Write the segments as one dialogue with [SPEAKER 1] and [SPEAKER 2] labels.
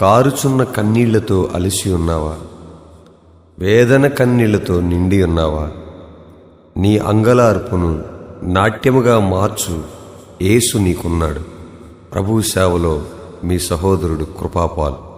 [SPEAKER 1] కారుచున్న కన్నీళ్ళతో అలసి ఉన్నావా? వేదన కన్నీళ్ళతో నిండి ఉన్నావా? నీ అంగలార్పును నాట్యముగా మార్చు యేసు నీకున్నాడు. ప్రభు సేవలో మీ సహోదరుడు కృపాపాల్.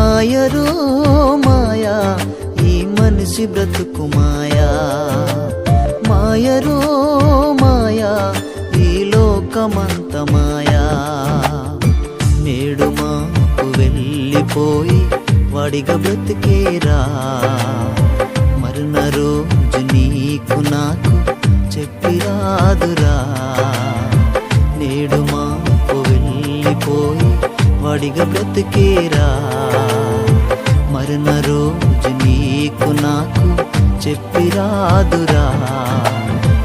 [SPEAKER 2] మాయరో మాయా ఈ మనిషి బ్రతుకు మాయా. మాయరో మాయా ఈ లోకమంత మాయా. నేడు మాకు వెళ్ళిపోయి వాడిగా బ్రతికేరా. మరున రోజు నీకు నాకు చెప్పిరాదురా. వాడిగా బ్రతికేరా. మరణ రోజు నీకు నాకు చెప్పిరాదురా.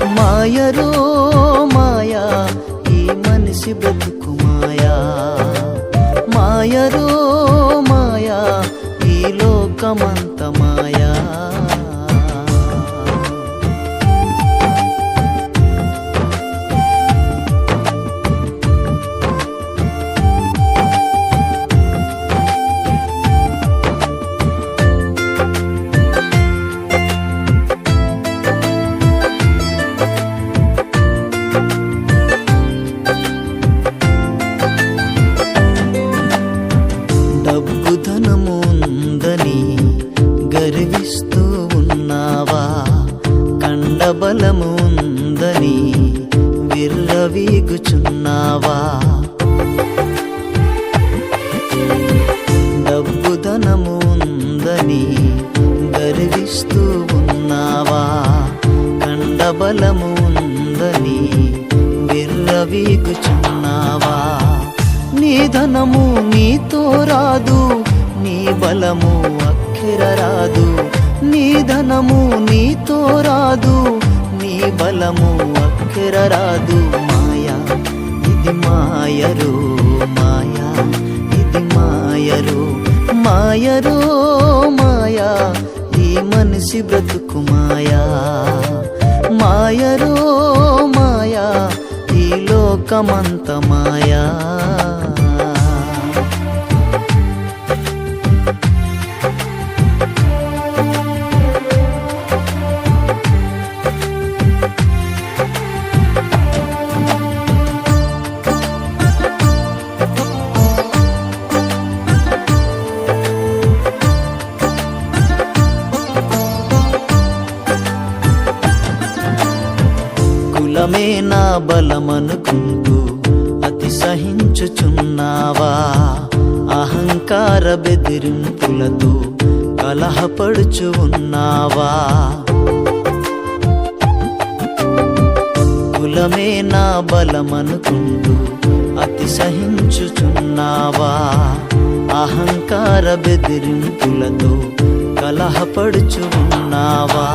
[SPEAKER 2] మాయరో మాయా ఈ మనిషి బ్రతుకు మాయా. మాయరో ధనము నీతో రాదు నీ బలము అక్కర రాదు మాయా. ఇది మాయరు మాయా ఇది మాయరు మాయరో మాయా. ఈ మనిషి బ్రతుకు మాయా. మాయరో మాయా ఈ లోకమంత మాయా. బలమనుకుంటూ అతి సహించుచున్నావా అహంకార బెదిరింపులతో కలహపడుచు ఉన్నావా కులమే నా బలమనుకుంటూ అతి సహించుచున్నావా అహంకార బెదిరింపులతో కలహపడుచు ఉన్నావా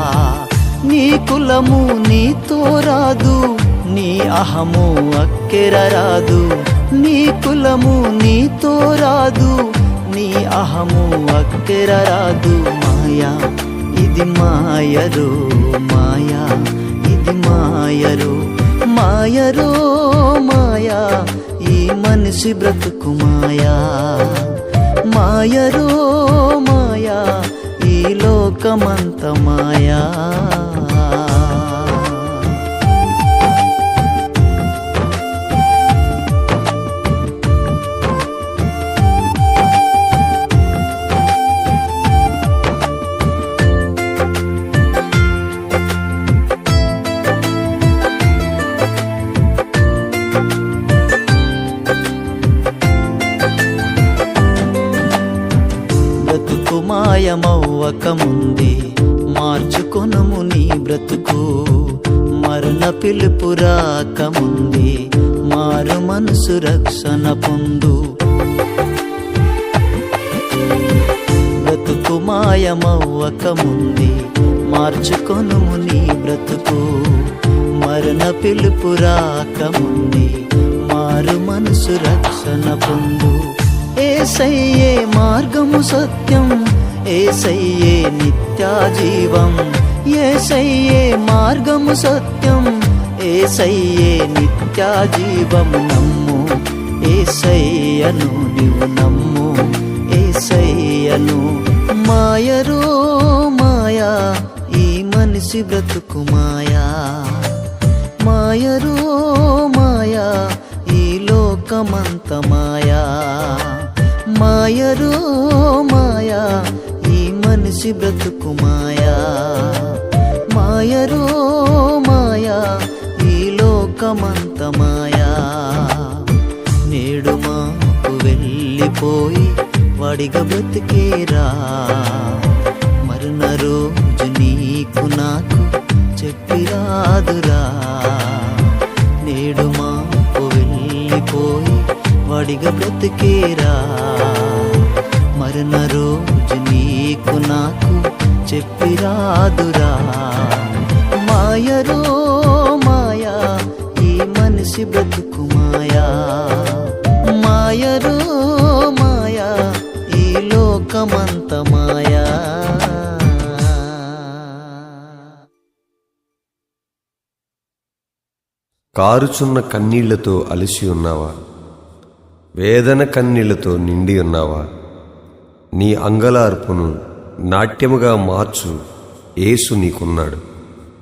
[SPEAKER 2] నీ కులము నీతో రాదు నీ అహము అక్కెర రాదు నీ కులము నీతో రాదు. నీ అహము అక్కెర రాదు మాయా ఇది మాయరు మాయా ఇది మాయరు మాయరో మాయా. ఈ మనిషి బ్రతుకు మాయా మాయరో మాయా. ఈ లోకమంత మాయా. దర్శన పొందు. బ్రతుకు మాయమవ్వక ముందే మార్చుకొనుము నీ బ్రతుకు. మరణ పిలుపు రాకముందే మారు మనసు రక్షణ పొందు. ఏసయ్యే మార్గము సత్యం ఏసయ్యే నిత్యాజీవం. ఏసయ్యే మార్గము సత్యం ఏసయ్యే నిత్యాజీవం. నమ్ము ఏసయ్యను నీవు నమ్ము. ఏసయ్యను మాయరో మాయా ఈ మనిషి బ్రతుకు మాయా. మాయరో మాయా ఈ లోకమంత మాయా. మాయరో మాయా ఈ మనిషి బ్రతుకు మాయా. మాయరో మాయా ఈ లోకమంత మాయా. పోయి వాడిగా బ్రతికేరా. మరణ రోజు నీకు నాకు చెప్పిరాదురా. నేడు మాకు వెళ్ళిపోయి వాడిగా బ్రతికేరా. మరణ రోజు నీకు నాకు చెప్పిరాదురా. మాయరో మాయా ఈ మనిషి బ్రతుకు లోకమంత మాయా.
[SPEAKER 1] కారుచున్న కన్నీళ్ళతో అలసి ఉన్నావా? వేదన కన్నీళ్ళతో నిండి ఉన్నావా? నీ అంగలార్పును నాట్యముగా మార్చు యేసు నీకున్నాడు.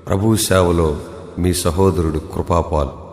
[SPEAKER 1] ప్రభు సేవలో మీ సహోదరుడు కృపాపాల్.